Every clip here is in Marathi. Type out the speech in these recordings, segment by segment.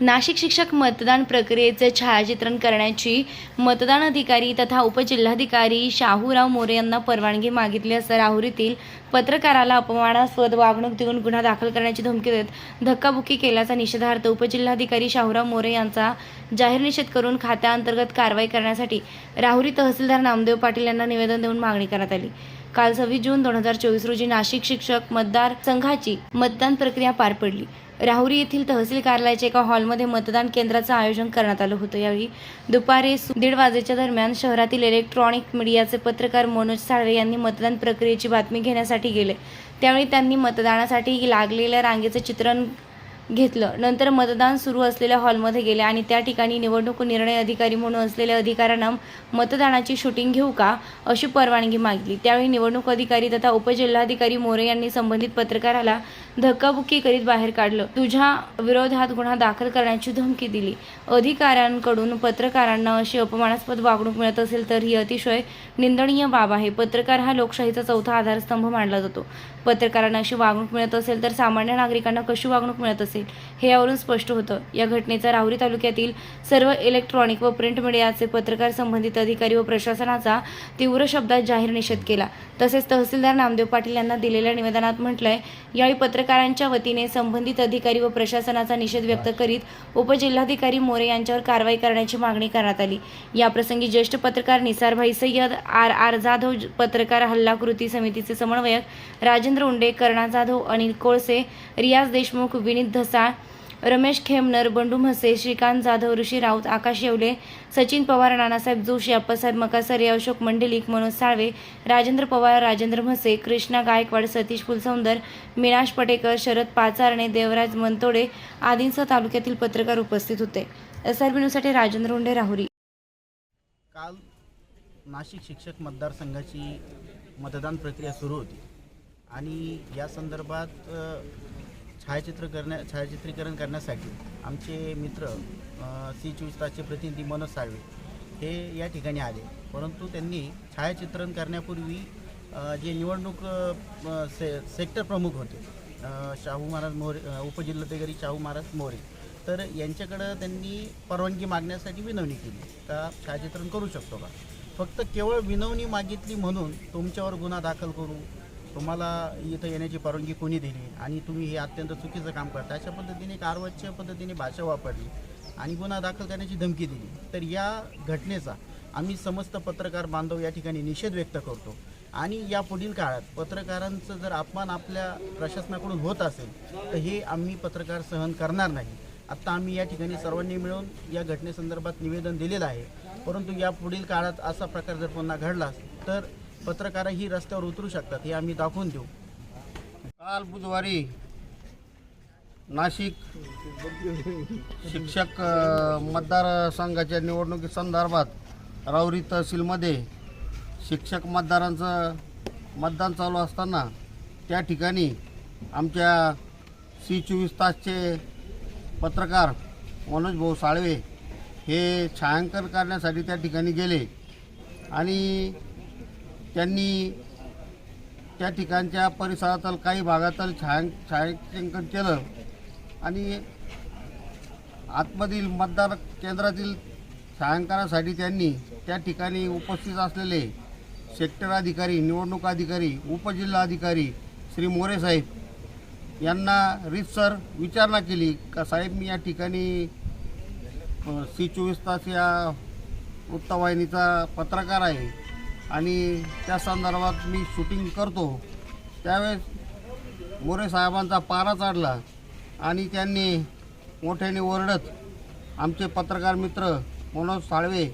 नाशिक शिक्षक मतदान प्रक्रियेचे छायाचित्रण करण्याची मतदान अधिकारी तथा उपजिल्हाधिकारी शाहूराव मोरे यांना परवानगी मागितली असता राहुरीतील पत्रकाराला अपमानास्पद वागणूक देऊन गुन्हा दाखल करण्याची धमकी देत धक्काबुक्की केल्याचा निषेधार्थ उपजिल्हाधिकारी शाहूराव मोरे यांचा जाहीर निषेध करून खात्याअंतर्गत कारवाई करण्यासाठी राहुरी तहसीलदार नामदेव पाटील यांना निवेदन देऊन मागणी करण्यात आली. काल सव्वीस जून दोन हजार चोवीस रोजी नाशिक शिक्षक मतदार संघाची मतदान प्रक्रिया पार पडली. राहुरी येथील तहसील कार्यालयाच्या एका हॉलमध्ये मतदान केंद्राचं आयोजन करण्यात आलं होतं. यावेळी दुपारी दीड वाजेच्या दरम्यान शहरातील इलेक्ट्रॉनिक मीडियाचे पत्रकार मनोज साळवे यांनी मतदान प्रक्रियेची बातमी घेण्यासाठी गेले. त्यावेळी त्यांनी मतदानासाठी लागलेल्या रांगेचं चित्रण घेतलं. नंतर मतदान सुरू असलेल्या हॉलमध्ये गेले आणि त्या ठिकाणी निवडणूक निर्णय अधिकारी म्हणून असलेल्या अधिकाऱ्यांना मतदानाची शूटिंग घेऊ का अशी परवानगी मागली त्यावेळी निवडणूक अधिकारी तथा उपजिल्हाधिकारी मोरे यांनी संबंधित पत्रकाराला धक्काबुक्की करीत बाहेर काढलं. तुझ्या विरोधात गुन्हा दाखल करण्याची धमकी दिली. अधिकाऱ्यांकडून पत्रकारांना अशी अपमानास्पद वागणूक मिळत असेल तर ही अतिशय निंदनीय बाब आहे. पत्रकार हा लोकशाहीचा चौथा आधारस्तंभ मानला जातो. पत्रकारांना अशी वागणूक मिळत असेल तर सामान्य नागरिकांना कशी वागणूक मिळत असेल? हे यावरून स्पष्ट होतं. या घटनेचा राहुरी तालुक्यातील सर्व इलेक्ट्रॉनिक व प्रिंट मीडियाचे पत्रकार संबंधित अधिकारी व प्रशासनाचा तीव्र शब्दात जाहीर निषेध केला. तसेच तहसीलदार नामदेव पाटील यांना दिलेल्या निवेदनात म्हटलंय यावेळी पत्रकारांच्या वतीने संबंधित अधिकारी व प्रशासनाचा निषेध व्यक्त करीत उपजिल्हाधिकारी मोरे यांच्यावर कारवाई करण्याची मागणी करण्यात आली. याप्रसंगी ज्येष्ठ पत्रकार निसारभाई सय्यद आर आर जाधव पत्रकार हल्ला कृती समितीचे समन्वयक राजेंद्र उंडे कर्णा जाधव अनिल कोळसे रियाज देशमुख विनीत धसाळ रमेश खेमनर बंडू म्हसे श्रीकांत जाधव ऋषी राऊत आकाश येवले सचिन पवार नानासाहेब जोशी अप्पासाहेब मकासरे अशोक मंडलिक मनोज साळवे राजेंद्र पवार राजेंद्र म्हसे कृष्णा गायकवाड सतीश फुलसौंदर मिनाश पटेकर शरद पाचारणे देवराज मनतोडे आदींसह तालुक्यातील पत्रकार उपस्थित होते. एस आर न्यूजसाठी राजेंद्र हुंडे राहुरी. काल नाशिक शिक्षक मतदारसंघाची मतदान प्रक्रिया सुरू होती. आणि या संदर्भात छायाचित्र करण्या छायाचित्रीकरण करण्यासाठी आमचे मित्र सी चोवीस तासचे प्रतिनिधी मनोज साळवे हे या ठिकाणी आले. परंतु त्यांनी छायाचित्रण करण्यापूर्वी जे निवडणूक से सेक्टर प्रमुख होते शाहू महाराज मोरे उपजिल्हाधिकारी शाहू महाराज मोरे तर यांच्याकडं त्यांनी परवानगी मागण्यासाठी विनवणी केली. का छायाचित्रण करू शकतो का? फक्त केवळ विनवणी मागितली म्हणून तुमच्यावर गुन्हा दाखल करू तुम्हाला इथं येण्याची परवानगी कोणी दिली? आणि तुम्ही हे अत्यंत चुकीचं काम करता. अशा पद्धतीने कारवाईच्या पद्धतीने भाषा वापरली आणि गुन्हा दाखल करण्याची धमकी दिली. तर या घटनेचा आम्ही समस्त पत्रकार बांधव या ठिकाणी निषेध व्यक्त करतो. आणि या पुढील काळात पत्रकारांचं जर अपमान आपल्या प्रशासनाकडून होत असेल तर हे आम्ही पत्रकार सहन करणार नाही. आत्ता आम्ही या ठिकाणी सर्वांनी मिळून या घटनेसंदर्भात निवेदन दिलेलं आहे. परंतु या पुढील काळात असा प्रकार जर पुन्हा घडला तर पत्रकारही रस्त्यावर उतरू शकतात हे आम्ही दाखवून देऊ. काल बुधवारी नाशिक शिक्षक अ, मतदारसंघाच्या निवडणुकीसंदर्भात राऊरी तहसीलमध्ये शिक्षक मतदारांचं मतदान चालू असताना त्या ठिकाणी आमच्या सी चोवीस तासचे पत्रकार मनोज भाऊ साळवे हे छायांकन करण्यासाठी त्या ठिकाणी गेले. आणि त्यांनी त्या ठिकाणच्या परिसरातील काही भागातील छायां छायांकन केलं. आणि आतमधील मतदार केंद्रातील छायांकनासाठी त्यांनी त्या ठिकाणी उपस्थित असलेले सेक्टर अधिकारी निवडणूक अधिकारी उपजिल्हा अधिकारी श्री मोरे साहेब यांना रीतसर विचारणा केली का साहेब मी या ठिकाणी सी चोवीस तास या वृत्तवाहिनीचा पत्रकार आहे. आणि त्या संदर्भात मी शूटिंग करतो. त्यावेळेस मोरे साहेबांचा पारा चढला आणि त्यांनी मोठ्याने ओरडत आमचे पत्रकार मित्र मनोज साळवे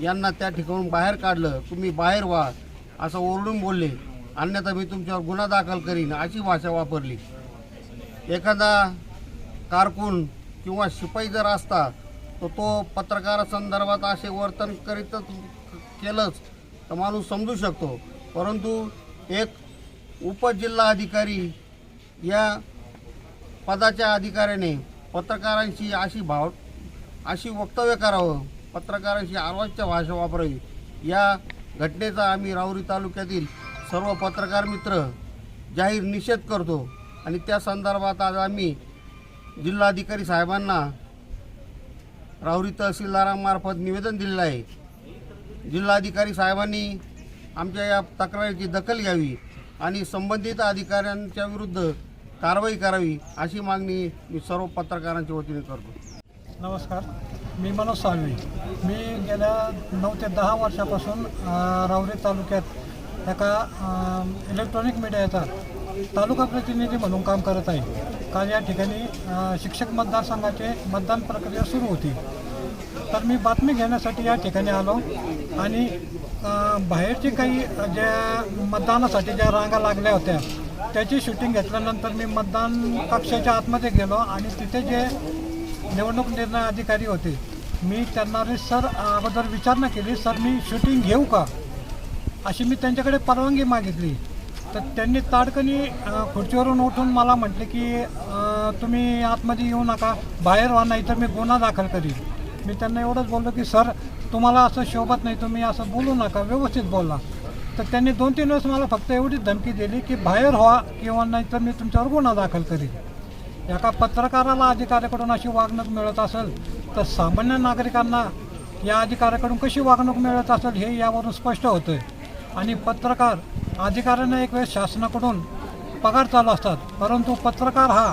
यांना त्या ठिकाणून बाहेर काढलं तुम्ही बाहेर व्हा असं ओरडून बोलले. अन्यथा मी तुमच्यावर गुन्हा दाखल करीन अशी भाषा वापरली. एखादा कारकून किंवा शिपाई जर असता तर तो पत्रकारासंदर्भात असे वर्तन करीतच केलंच. तर माणूस समजू शकतो. परंतु एक उपजिल्हा अधिकारी या पदाच्या अधिकाऱ्याने पत्रकारांशी अशी भाव अशी वक्तव्य करावं पत्रकारांशी आवाजच्या भाषा वापरावी. या घटनेचा आम्ही राहुरी तालुक्यातील सर्व पत्रकार मित्र जाहीर निषेध करतो आणि त्या संदर्भात आज आम्ही जिल्हाधिकारी साहेबांना राहुरी तहसीलदारांमार्फत निवेदन दिलेलं आहे. जिल्हाधिकारी साहेबांनी आमच्या या तक्रारीची दखल घ्यावी आणि संबंधित अधिकाऱ्यांच्या विरुद्ध कारवाई करावी अशी मागणी मी सर्व पत्रकारांच्या वतीने करतो. नमस्कार मी मनोज साळवी. मी गेल्या नऊ ते दहा वर्षापासून रावरी तालुक्यात एका इलेक्ट्रॉनिक इलेक्ट्रॉनिक मीडियाचा तालुका प्रतिनिधी म्हणून काम करत आहे. काल या ठिकाणी शिक्षक मतदारसंघाचे मतदान प्रक्रिया सुरू होती. तर मी बातमी घेण्यासाठी या ठिकाणी आलो. आणि बाहेरचे काही ज्या मतदानासाठी ज्या रांगा लागल्या होत्या त्याची शूटिंग घेतल्यानंतर मी मतदान कक्षाच्या आतमध्ये गेलो आणि तिथे जे निवडणूक निर्णय अधिकारी होते मी त्यांना सर अगोदर विचारणा केली सर मी शूटिंग घेऊ का? अशी मी त्यांच्याकडे परवानगी मागितली. तर त्यांनी ताडकनी खुर्चीवरून उठून मला म्हटले की तुम्ही आतमध्ये येऊ नका बाहेर व्हा नाही तर मी गुन्हा दाखल करीन. मी त्यांना एवढंच बोललो की सर तुम्हाला असं शोभत नाही तुम्ही असं बोलू नका व्यवस्थित बोला. तर त्यांनी दोन तीन वेळेस मला फक्त एवढीच धमकी दिली की बाहेर व्हा किंवा नाही तर मी तुमच्यावर गुन्हा दाखल करीन. एका पत्रकाराला अधिकाऱ्याकडून अशी वागणूक मिळत असेल तर सामान्य नागरिकांना या अधिकाऱ्याकडून कशी वागणूक मिळत असेल हे यावरून स्पष्ट होतं आहे आणि पत्रकार अधिकाऱ्यांना एक वेळेस शासनाकडून पगार चालू असतात परंतु पत्रकार हा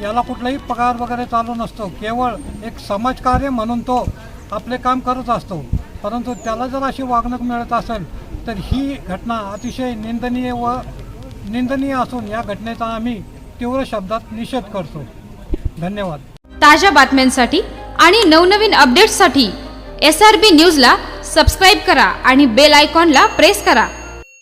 याला कुठलाही पगार वगैरे चालू नसतो. केवळ एक समाजकार्य म्हणून तो आपले काम करत असतो. परंतु त्याला जर अशी वागणूक मिळत असेल तर ही घटना अतिशय निंदनीय व निंदनीय असून या घटनेचा आम्ही तीव्र शब्दात निषेध करतो. धन्यवाद. ताज्या बातम्यांसाठी आणि नवनवीन अपडेट्ससाठी एस आर बी न्यूजला सबस्क्राईब करा आणि बेल आयकॉनला प्रेस करा.